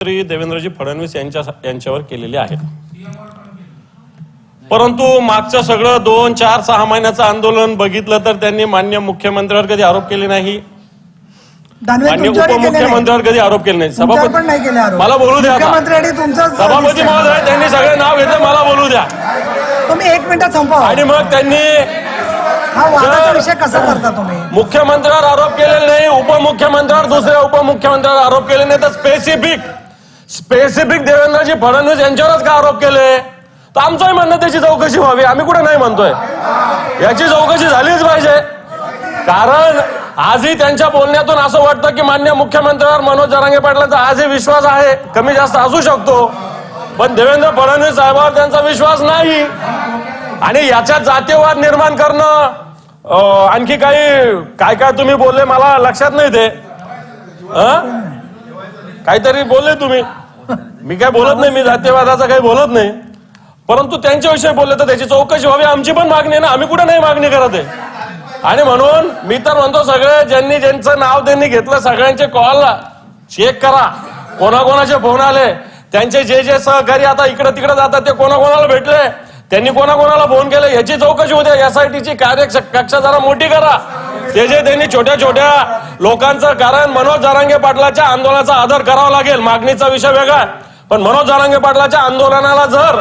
मुख्यमंत्री देवेंद्रजी फडणवीस यांच्या यांच्यावर केलेले आहेत. परंतु मागचं सगळं दोन चार सहा महिन्याचं आंदोलन बघितलं तर त्यांनी मान्य मुख्यमंत्र्यावर कधी आरोप केले नाही. मान्य. उपमुख्यमंत्र्यावर कधी आरोप केले नाही. आरोप. मला बोलू द्या सभापती. महोदय त्यांनी सगळे नाव घेतलं मला बोलू द्या. तुम्ही एक मिनिटात संपवा आणि मग त्यांनी वादाचा जर- विषय कसा करता तुम्ही? मुख्यमंत्र्यावर आरोप केलेले नाही उपमुख्यमंत्र्यावर दुसऱ्या उपमुख्यमंत्र्यावर आरोप केले नाही तर स्पेसिफिक स्पेसिफिक देवेंद्रजी फडणवीस यांच्यावरच का आरोप केले? तर आमचंही म्हणणं त्याची चौकशी व्हावी. आम्ही कुठे नाही म्हणतोय. याची चौकशी झालीच पाहिजे. कारण आजही त्यांच्या बोलण्यातून असं वाटतं की मान्य मुख्यमंत्र्यावर मनोज जरांगे पाटलांचा आजही विश्वास आहे. कमी जास्त असू शकतो. पण देवेंद्र फडणवीस साहेबांवर त्यांचा विश्वास नाही. आणि याच्यात जातीयवाद निर्माण करणं आणखी काही काय काय तुम्ही बोलले मला लक्षात नाही ते. काहीतरी बोलले तुम्ही. मी काय बोलत नाही मी जातीयवादाचा काही बोलत नाही. परंतु त्यांच्याविषयी बोलले तर त्याची चौकशी व्हावी आमची पण मागणी आहे ना आम्ही कुठे नाही मागणी करत आहे. आणि म्हणून मी तर म्हणतो सगळे ज्यांनी ज्यांचं नाव त्यांनी घेतलं सगळ्यांचे कॉल चेक करा. कोणाकोणाचे फोन आले त्यांचे जे जे सहकारी आता इकडे तिकडे जातात ते कोणाकोणाला भेटले? त्यांनी कोणाकोणाला फोन केले? याची चौकशी होते एसआयटीची कार्य कक्षा जरा मोठी करा. ते जे त्यांनी छोट्या छोट्या लोकांचं कारण मनोज जारांगे पाटलाच्या आंदोलनाचा आदर करावा लागेल. मागणीचा विषय वेगळा. पण मनोज जारांगे पाटलाच्या आंदोलनाला जर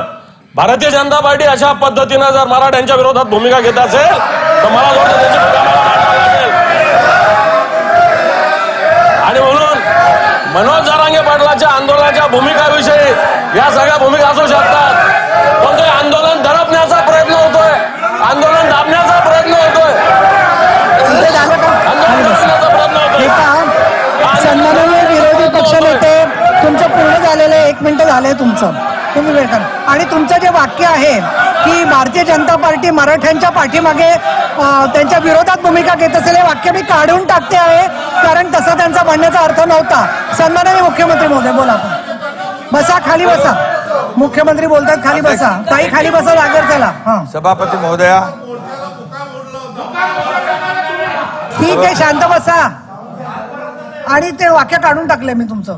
भारतीय जनता पार्टी अशा पद्धतीनं जर मराठ्यांच्या विरोधात भूमिका घेत असेल तर मला आणि म्हणून मनोज जारांगे पाटलाच्या आंदोलनाच्या भूमिकाविषयी या सगळ्या भूमिका असू शकतात. पण ते मिनिट झालंय तुमचं. तुम्ही वेळ करा. आणि तुमचं जे वाक्य आहे की भारतीय जनता पार्टी मराठ्यांच्या पाठीमागे त्यांच्या विरोधात भूमिका घेत असेल हे वाक्य मी काढून टाकते आहे कारण तसा त्यांचा म्हणण्याचा अर्थ नव्हता. सन्माननीय मुख्यमंत्री महोदय बोला. बसा खाली बसा. मुख्यमंत्री बोलतात खाली बसा. ताई खाली बसा जागर चला. हा. सभापती महोदया. ठीक आहे शांत बसा. आणि ते वाक्य काढून टाकले मी तुमचं.